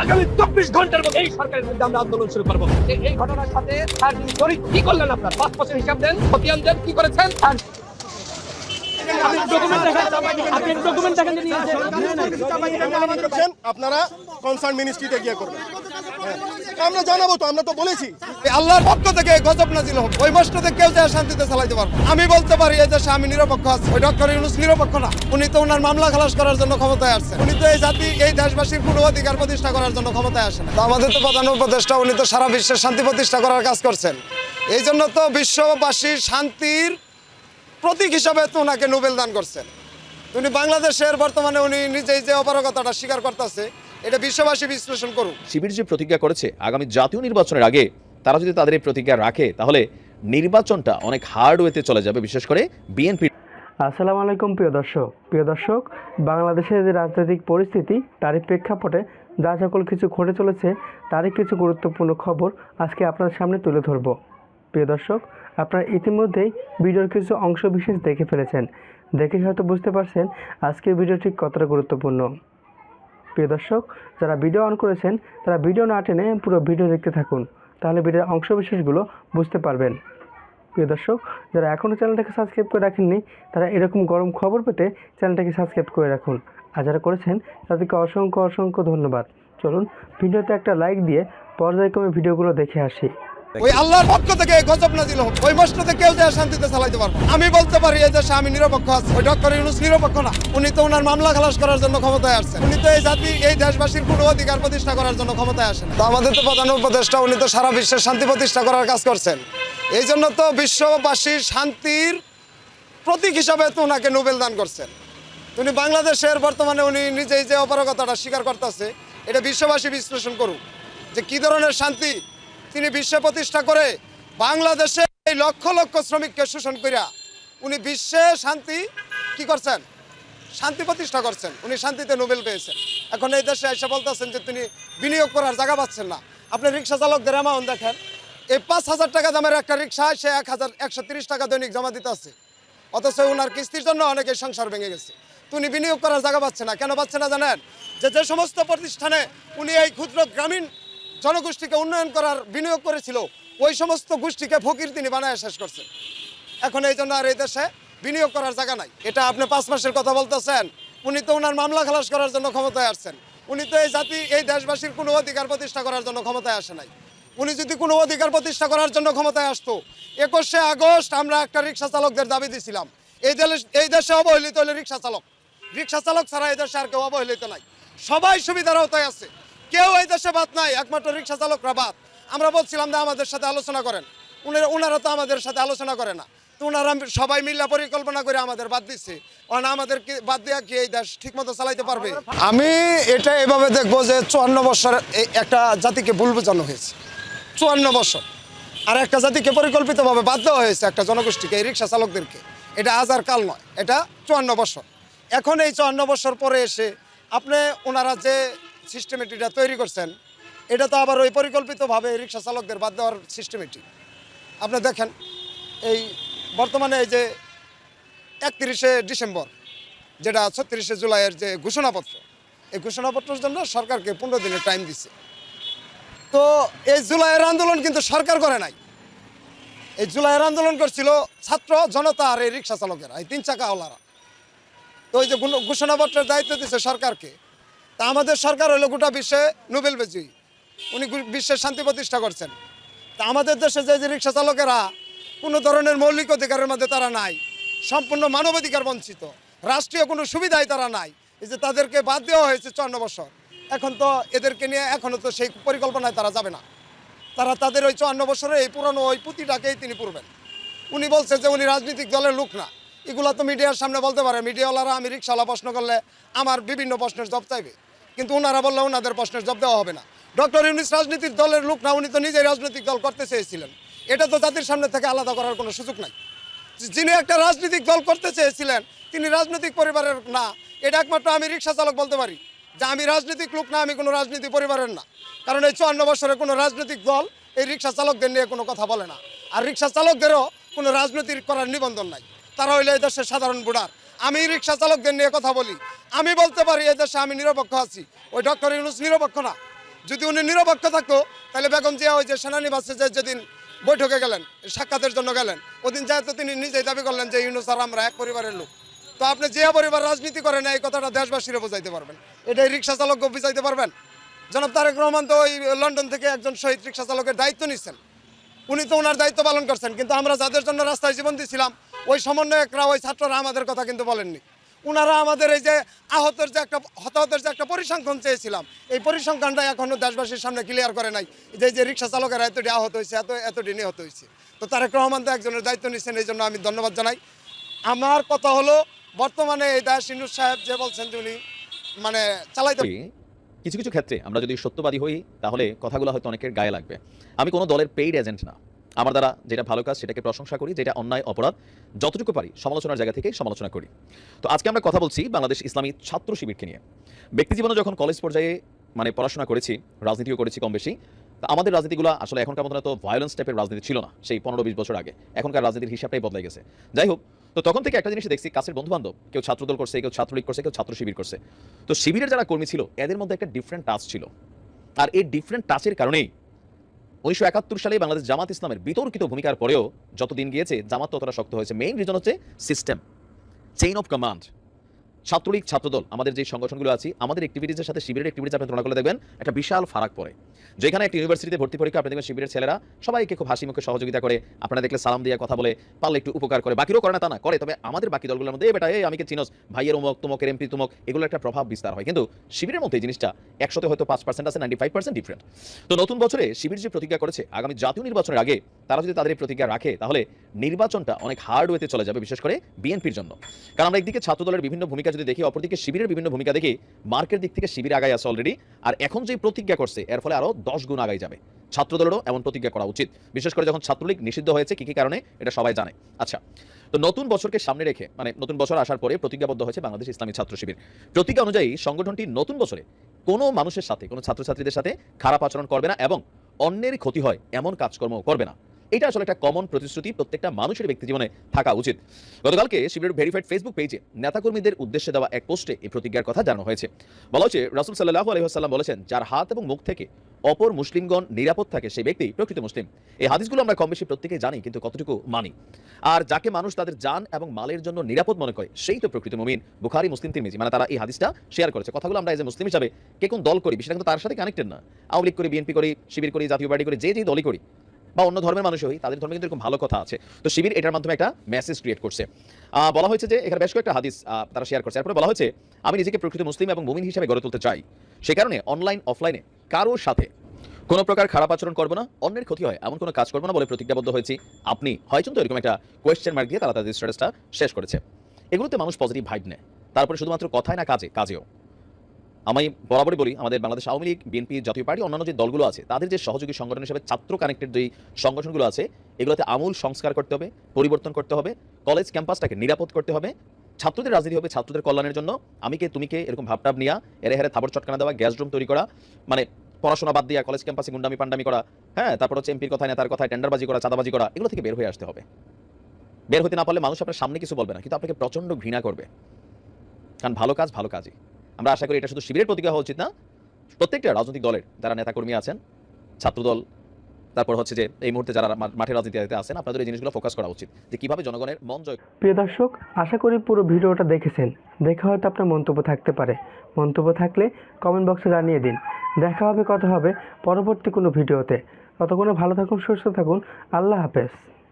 আগামী চব্বিশ ঘণ্টার মধ্যে এই সরকারের বিরুদ্ধে আমরা আন্দোলন শুরু করব। এই ঘটনার সাথে কি করলেন আপনার? পাঁচ বছর হিসাব দেন, খতিয়ান দেন, কি করেছেন? আপনারা কনসার্ন মিনিস্ট্রিতে গিয়ে করবেন। হ্যাঁ। আমরা জানাব তো, আমরা তো বলেছি। আল্লাহর পক্ষ থেকে গজব নাজিল হোক। ওই কেউ যায় শান্তিতে চালাইতে পারব আমি বলতে পারি, এই দেশে আমি নিরপেক্ষ আছি। ওই ডক্টর ইউনুস নিরপেক্ষ না। উনি তো ওনার মামলা খালাস করার জন্য ক্ষমতায় আসছেন। উনি তো এই জাতি, এই দেশবাসীর কোনো অধিকার প্রতিষ্ঠা করার জন্য ক্ষমতায় আসেন আমাদের তো প্রধান উপদেষ্টা, উনি তো সারা বিশ্বের শান্তি প্রতিষ্ঠা করার কাজ করছেন। এই জন্য তো বিশ্ববাসীর শান্তির প্রতীক হিসাবে তো ওনাকে নোবেল দান করছেন। উনি বাংলাদেশের বর্তমানে উনি নিজেই যে অপারগতাটা স্বীকার করতেছে এটা বিশ্ববাসী বিশ্লেষণ করুক। শিবির যে প্রতিজ্ঞা করেছে আগামী জাতীয় নির্বাচনের আগে তারা যদি তাদের এই প্রতিজ্ঞা রাখে তাহলে নির্বাচনটা অনেক হার্ড ওয়েতে চলে যাবে বিশেষ করে বিএনপি আসসালামু আলাইকুম প্রিয় দর্শক। প্রিয় দর্শক বাংলাদেশের যে রাজনৈতিক পরিস্থিতি তারই প্রেক্ষাপটে যা সকল কিছু ঘটে চলেছে তারই কিছু গুরুত্বপূর্ণ খবর আজকে আপনার সামনে তুলে ধরব। প্রিয় দর্শক, আপনারা ইতিমধ্যেই ভিডিওর কিছু অংশ বিশেষ দেখে ফেলেছেন। দেখে হয়তো বুঝতে পারছেন আজকের ভিডিওটি কতটা গুরুত্বপূর্ণ। প্রিয় দর্শক, যারা ভিডিও অন করেছেন, তারা ভিডিও না টেনে পুরো ভিডিও দেখতে থাকুন। তাহলে ভিডিওর অংশ বিশেষগুলো বুঝতে পারবেন। প্রিয় দর্শক, যারা এখনও চ্যানেলটাকে সাবস্ক্রাইব করে রাখেননি, তারা এরকম গরম খবর পেতে চ্যানেলটাকে সাবস্ক্রাইব করে রাখুন। আর যারা করেছেন, তাদেরকে অসংখ্য অসংখ্য ধন্যবাদ। চলুন, ভিডিওতে একটা লাইক দিয়ে পর্যায়ক্রমে ভিডিওগুলো দেখে আসি। ওই আল্লাহর পক্ষ থেকে গজব নাজিল হোক। ওই মসজিদে কেউ যায় শান্তিতে চালাইতে পারব আমি বলতে পারি এই দেশে আমি নিরপেক্ষ আছি। ওই ডক্টর ইউনুস নিরপেক্ষ না। উনি তো ওনার মামলা খালাস করার জন্য ক্ষমতায় আসছেন। উনি তো এই জাতি এই দেশবাসীর কোনো অধিকার প্রতিষ্ঠা করার জন্য ক্ষমতায় আসেন তো আমাদের তো প্রধান উপদেষ্টা উনি তো সারা বিশ্বের শান্তি প্রতিষ্ঠা করার কাজ করছেন। এই জন্য তো বিশ্ববাসীর শান্তির প্রতীক হিসাবে তো ওনাকে নোবেল দান করছেন। উনি বাংলাদেশের বর্তমানে উনি নিজেই যে অপারগতাটা স্বীকার করতেছে এটা বিশ্ববাসী বিশ্লেষণ করুক যে কি ধরনের শান্তি তিনি বিশ্বে প্রতিষ্ঠা করে বাংলাদেশে এই লক্ষ লক্ষ শ্রমিককে শোষণ করিয়া উনি বিশ্বে শান্তি কি করছেন? শান্তি প্রতিষ্ঠা করছেন। উনি শান্তিতে নোবেল পেয়েছেন। এখন এই দেশে এসে বলতেছেন যে তিনি বিনিয়োগ করার জায়গা পাচ্ছেন না। আপনি রিক্সা চালকদের অ্যামাউন্ট দেখেন, এই পাঁচ হাজার টাকা দামের একটা রিক্সা, সে এক হাজার একশো তিরিশ টাকা দৈনিক জমা দিতে আছে। অথচ ওনার কিস্তির জন্য অনেকে সংসার ভেঙে গেছে। উনি বিনিয়োগ করার জায়গা পাচ্ছে না। কেন পাচ্ছে না জানেন? যে যে সমস্ত প্রতিষ্ঠানে উনি এই ক্ষুদ্র গ্রামীণ জনগোষ্ঠীকে উন্নয়ন করার বিনিয়োগ করেছিল, ওই সমস্ত গোষ্ঠীকে ফকির তিনি বানায় শেষ করছেন। এখন এই জন্য আর এই দেশে বিনিয়োগ করার জায়গা নাই। এটা আপনি পাঁচ মাসের কথা বলতেছেন, উনি তো ওনার মামলা খালাস করার জন্য ক্ষমতায় আসছেন। উনি তো এই জাতি, এই দেশবাসীর কোনো অধিকার প্রতিষ্ঠা করার জন্য ক্ষমতায় আসে নাই। উনি যদি কোনো অধিকার প্রতিষ্ঠা করার জন্য ক্ষমতায় আসতো, একুশে আগস্ট আমরা একটা রিক্সা চালকদের দাবি দিছিলাম। এই দেশে এই দেশে অবহেলিত হলে রিক্সা চালক। রিক্সা চালক ছাড়া এই দেশে আর কেউ অবহেলিত নাই। সবাই সুবিধার আওতায় আছে। কেউ এই দেশে বাদ নাই, একমাত্র রিক্সা চালকরা বাদ। আমরা বলছিলাম যে আমাদের সাথে আলোচনা করেন। উনারা ওনারা তো আমাদের সাথে আলোচনা করে না। তো ওনারা সবাই মিলে পরিকল্পনা করে আমাদের বাদ দিচ্ছে। কারণ আমাদেরকে বাদ দেওয়া কি এই দেশ ঠিকমতো চালাইতে পারবে? আমি এটা এভাবে দেখব যে চুয়ান্ন বছর একটা জাতিকে ভুল বোঝানো হয়েছে। চুয়ান্ন বছর। আর একটা জাতিকে পরিকল্পিতভাবে বাদ দেওয়া হয়েছে একটা জনগোষ্ঠীকে, এই রিক্সা চালকদেরকে। এটা আজ আর কাল নয়, এটা চুয়ান্ন বছর। এখন এই চুয়ান্ন বছর পরে এসে আপনি ওনারা যে সিস্টেমেটিটা তৈরি করছেন, এটা তো আবার ওই পরিকল্পিতভাবে রিক্সা চালকদের বাদ দেওয়ার সিস্টেমেটিক আপনি দেখেন, এই বর্তমানে এই যে একত্রিশে ডিসেম্বর, যেটা ছত্রিশে জুলাইয়ের যে ঘোষণাপত্র, এই ঘোষণাপত্রের জন্য সরকারকে পনেরো দিনের টাইম দিচ্ছে তো এই জুলাইয়ের আন্দোলন কিন্তু সরকার করে নাই। এই জুলাইয়ের আন্দোলন করছিল ছাত্র জনতা আর এই রিক্সা চালকেরা, এই তিন চাকাওয়ালারা। তো ওই যে ঘোষণাপত্রের দায়িত্ব দিচ্ছে সরকারকে তা আমাদের সরকার হলো গোটা বিশ্বে নোবেল বিজয়ী। উনি বিশ্বের শান্তি প্রতিষ্ঠা করছেন। তা আমাদের দেশে যে রিক্সা চালকেরা কোনো ধরনের মৌলিক অধিকারের মধ্যে তারা নাই, সম্পূর্ণ মানবাধিকার বঞ্চিত, রাষ্ট্রীয় কোনো সুবিধাই তারা নাই, এই যে তাদেরকে বাদ দেওয়া হয়েছে চুয়ান্ন বছর, এখন তো এদেরকে নিয়ে এখনও তো সেই পরিকল্পনায় তারা যাবে না। তারা তাদের ওই চুয়ান্ন বছরে এই পুরনো ওই পুঁতিটাকেই তিনি পুরবেন। উনি বলছে যে উনি রাজনৈতিক দলের লোক না। এগুলো তো মিডিয়ার সামনে বলতে পারে, মিডিয়াওয়ালারা আমি রিক্সাওয়ালা প্রশ্ন করলে আমার বিভিন্ন প্রশ্নের জব চাইবে। কিন্তু ওনারা বললে ওনাদের প্রশ্নের জব দেওয়া হবে না। ডক্টর ইউনিস রাজনীতির দলের লোক না, উনি তো নিজেই রাজনৈতিক দল করতে চেয়েছিলেন। এটা তো জাতির সামনে থেকে আলাদা করার কোনো সুযোগ নাই। যিনি একটা রাজনৈতিক দল করতে চেয়েছিলেন, তিনি রাজনৈতিক পরিবারের না। এটা একমাত্র আমি রিক্সা চালক বলতে পারি যে আমি রাজনৈতিক লোক না, আমি কোনো রাজনীতি পরিবারের না। কারণ এই চুয়ান্ন বছরে কোনো রাজনৈতিক দল এই রিক্সা চালকদের নিয়ে কোনো কথা বলে না। আর রিক্সা চালকদেরও কোনো রাজনীতি করার নিবন্ধন নাই। তারা হইলে এই দেশের সাধারণ ভোটার। আমি রিক্সা চালকদের নিয়ে কথা বলি। আমি বলতে পারি এই দেশে আমি নিরপেক্ষ আছি। ওই ডক্টর ইউনুস নিরপেক্ষ না। যদি উনি নিরপেক্ষ থাকতো, তাহলে বেগম জিয়া ওই যে সেনানিবাসে যে যেদিন বৈঠকে গেলেন, সাক্ষাতের জন্য গেলেন, ওদিন যেহেতু তিনি নিজেই দাবি করলেন যে ইউনুস আর আমরা এক পরিবারের লোক। তো আপনি জিয়া পরিবার রাজনীতি করেন এই কথাটা দেশবাসীরা বোঝাইতে পারবেন। এটাই রিক্সা চালককে বুঝাইতে পারবেন। জনাব তারেক রহমান তো ওই লন্ডন থেকে একজন শহীদ রিক্সা চালকের দায়িত্ব নিচ্ছেন উনি তো ওনার দায়িত্ব পালন করছেন, কিন্তু আমরা যাদের জন্য রাস্তায় জীবন দিয়েছিলাম ওই সমন্বয়করা, ওই ছাত্ররা আমাদের কথা কিন্তু বলেননি। উনারা আমাদের এই যে আহতের যে একটা, হতাহতের যে একটা পরিসংখ্যান চেয়েছিলাম, এই পরিসংখ্যানটা এখনও দেশবাসীর সামনে ক্লিয়ার করে নাই যে যে রিক্সা চালকেরা এতটি আহত হয়েছে, এত, এতটি নিহত হয়েছে। তো তারেক রহমান তো একজনের দায়িত্ব নিচ্ছেন এই জন্য আমি ধন্যবাদ জানাই। আমার কথা হলো, বর্তমানে এই দাস ইনুস সাহেব যে বলছেন যে উনি মানে চালাইতে কিছু কিছু ক্ষেত্রে আমরা যদি সত্যবাদী হই, তাহলে কথাগুলো হয়তো অনেকের গায়ে লাগবে। আমি কোনো দলের পেইড এজেন্ট না। আমার দ্বারা যেটা ভালো কাজ, সেটাকে প্রশংসা করি, যেটা অন্যায়, অপরাধ, যতটুকু পারি, সমালোচনার জায়গা থেকে সমালোচনা করি। তো আজকে আমরা কথা বলছি বাংলাদেশ ইসলামী ছাত্র শিবিরকে নিয়ে। ব্যক্তি জীবনে যখন কলেজ পর্যায়ে মানে পড়াশোনা করেছি, রাজনীতিও করেছি কম বেশি, তা আমাদের রাজনীতিগুলো আসলে এখনকার মতো তো ভায়োলেন্স টাইপের রাজনীতি ছিল না, সেই পনেরো বিশ বছর আগে। এখনকার রাজনীতির হিসাবটাই বদলে গেছে। যাই হোক তো তখন থেকে একটা জিনিস দেখছি, কাছের বন্ধু বান্ধব কেউ ছাত্রদল করছে, কেউ ছাত্রলীগ করছে, কেউ ছাত্র শিবির করছে। তো শিবিরের যারা কর্মী ছিল, এদের মধ্যে একটা ডিফারেন্ট টাচ ছিল। আর এই ডিফারেন্ট টাচের কারণেই উনিশশো একাত্তর সালে বাংলাদেশ জামাত ইসলামের বিতর্কিত ভূমিকার পরেও যতদিন গিয়েছে, জামাত ততটা শক্ত হয়েছে। মেইন রিজন হচ্ছে system chain of command Chhatra League, Chhatra Dal, আমাদের যে সংগঠনগুলো আছে, আমাদের অ্যাক্টিভিটিজের সাথে শিবিরের অ্যাক্টিভিটিজ আপনি তুলনা করলে দেখবেন একটা বিশাল ফারাক পড়ে। যেখানে একটা ইউনিভার্সিটিতে ভর্তি পরীক্ষা, আপনি দেখবেন শিবিরের ছেলেরা সবাইকে খুব হাসি মুখে সহযোগিতা করে, আপনারা দেখলে সালাম দিয়ে কথা বলে, পারলে একটু উপকার করে। বাকিরও করে না, তা না, করে। তবে আমাদের বাকি দলগুলোর মধ্যে বেটা এই আমাকে চিনস? ভাইয়ের উমক তুমকের এমপি, তুমক। এগুলো একটা প্রভাব বিস্তার হয়। কিন্তু শিবিরের মধ্যে জিনিসটা একশোতে হয়তো পাঁচ পার্সেন্ট আছে নাইনটি ফাইভ পার্সেন্ট ডিফারেন্ট তো নতুন বছরে শিবির যে প্রতিজ্ঞা করেছে, আগামী জাতীয় নির্বাচনের আগে তারা যদি তাদের প্রতিজ্ঞা রাখে, তাহলে নির্বাচনটা অনেক হার্ড ওয়েতে চলে যাবে, বিশেষ করে বিএনপির জন্য। কারণ আমরা একদিকে ছাত্র দলের বিভিন্ন ভূমিকা যদি দেখি, অপরদিকে শিবিরের বিভিন্ন ভূমিকা দেখি, মার্কের দিক থেকে শিবির আগায় আছে অলরেডি আর এখন যে প্রতিজ্ঞা করছে, এর ফলে আরও দশ গুণ আগাই যাবে। ছাত্র দলেরও এমন প্রতিজ্ঞা করা উচিত। বিশেষ করে যখন ছাত্রলীগ নিষিদ্ধ হয়েছে, কি কি কারণে, এটা সবাই জানে। আচ্ছা তো নতুন বছরকে সামনে রেখে মানে নতুন বছর আসার পরে প্রতিজ্ঞাবদ্ধ হয়েছে বাংলাদেশ ইসলামী ছাত্র শিবির। প্রতিজ্ঞা অনুযায়ী সংগঠনটি নতুন বছরে কোনো মানুষের সাথে, কোনো ছাত্রছাত্রীদের সাথে খারাপ আচরণ করবে না এবং অন্যের ক্ষতি হয়, এমন কাজকর্ম করবে না। এটা আসলে একটা কমন প্রতিশ্রুতি প্রত্যেকটা মানুষের ব্যক্তি জীবনে থাকা উচিত। গতকালকে শিবিরের ভেরিফাইড ফেসবুক পেজে নেতাকর্মীদের উদ্দেশ্যে দেওয়া এক পোস্টে এই প্রতিজ্ঞার কথা জানানো হয়েছে। বলা হচ্ছে রাসুল সাল্লাহ আলহিহাসাল্লাম বলেছেন, যার হাত এবং মুখ থেকে অপর মুসলিমগণ নিরাপদ থাকে সেই ব্যক্তি প্রকৃত মুসলিম। এই হাদিসগুলো আমরা কম বেশি প্রত্যেকেই জানি, কিন্তু কতটুকু মানি? আর যাকে মানুষ তাদের জান এবং মালের জন্য নিরাপদ মনে করে, সেই তো প্রকৃত মুমিন। বুখারি, মুসলিম, তিরমিজি মানে তারা এই হাদিসটা শেয়ার করেছে। কথাগুলো আমরা এজ এ মুসলিম হিসাবে কে কোন দল করি বিষয়টা কিন্তু তার সাথে কানেক্টেড না। আওয়ামী লীগ করি, বিএনপি করি, শিবির করি, জাতীয় পার্টি করি, যে যে দলই করি। বা অন্য ধর্মের মানুষ হই তাদের ধর্মে কিন্তু এরকম ভালো কথা আছে। তো শিবির এটার মাধ্যমে একটা মেসেজ ক্রিয়েট করছে। বলা হয়েছে যে এখানে বেশ কয়েকটা হাদিস তারা শেয়ার করছে। এরপরে বলা হয়েছে, আমি নিজেকে প্রকৃত মুসলিম এবং মুমিন হিসেবে গড়ে তুলতে চাই। সে কারণে অনলাইন অফলাইনে কারোর সাথে কোনো প্রকার খারাপ আচরণ করব না, অন্যের ক্ষতি হয়, এমন কোনো কাজ করব না বলে প্রতিজ্ঞাবদ্ধ হয়েছি। আপনি হয়তো এরকম একটা কোয়েশ্চেন মার্ক দিয়ে তারা তাদের স্ট্যাটাসটা শেষ করেছে। এগুলোতে মানুষ পজিটিভ ভাইব নেয়। তারপরে শুধুমাত্র কথায় না কাজে, কাজেও। আমি বরাবরই বলি, আমাদের বাংলাদেশ আওয়ামী লীগ, বিএনপি জাতীয় পার্টি, অন্যান্য যে দলগুলো আছে, তাদের যে সহযোগী সংগঠন হিসেবে ছাত্র কানেক্টেড যে সংগঠনগুলো আছে, এগুলোতে আমূল সংস্কার করতে হবে, পরিবর্তন করতে হবে কলেজ ক্যাম্পাসটাকে নিরাপদ করতে হবে, ছাত্রদের রাজনীতি হবে ছাত্রদের কল্যাণের জন্য। আমি কে, তুমি কে, এরকম ভাবটাব নিয়া, এরে হেরে থাবর চটকানা দেওয়া, গ্যাস রুম তৈরি করা মানে পড়াশোনা বাদ দিয়ে কলেজ ক্যাম্পাসে গুন্ডামি পান্ডামি করা হ্যাঁ তারপর হচ্ছে এমপির কথায় নেতার কথায় টেন্ডারবাজি করা, চাঁদাবাজি করা, এগুলো থেকে বের হয়ে আসতে হবে। বের হতে না পারলে মানুষ আপনার সামনে কিছু বলবে না, কিন্তু আপনাকে প্রচণ্ড ঘৃণা করবে। কারণ ভালো কাজ, ভালো কাজই। আমরা আশা করি এটা শুধু শিবিরের প্রতিজ্ঞা হওয়া উচিত না, প্রত্যেকটা রাজনৈতিক দলের যারা নেতাকর্মী আছেন, ছাত্রদল, তারপর হচ্ছে যে এই মুহূর্তে যারা মাঠে রাজনীতিতে আছেন, আপনাদের এই জিনিসগুলো ফোকাস করা উচিত যে কীভাবে জনগণের মন জয় প্রিয় দর্শক, আশা করি পুরো ভিডিওটা দেখেছেন। দেখে হয়তো আপনার মন্তব্য থাকতে পারে। মন্তব্য থাকলে কমেন্ট বক্সে জানিয়ে দিন। দেখা হবে, কথা হবে পরবর্তী কোনো ভিডিওতে। ততক্ষণে ভালো থাকুন, সুস্থ থাকুন। আল্লাহ হাফেজ।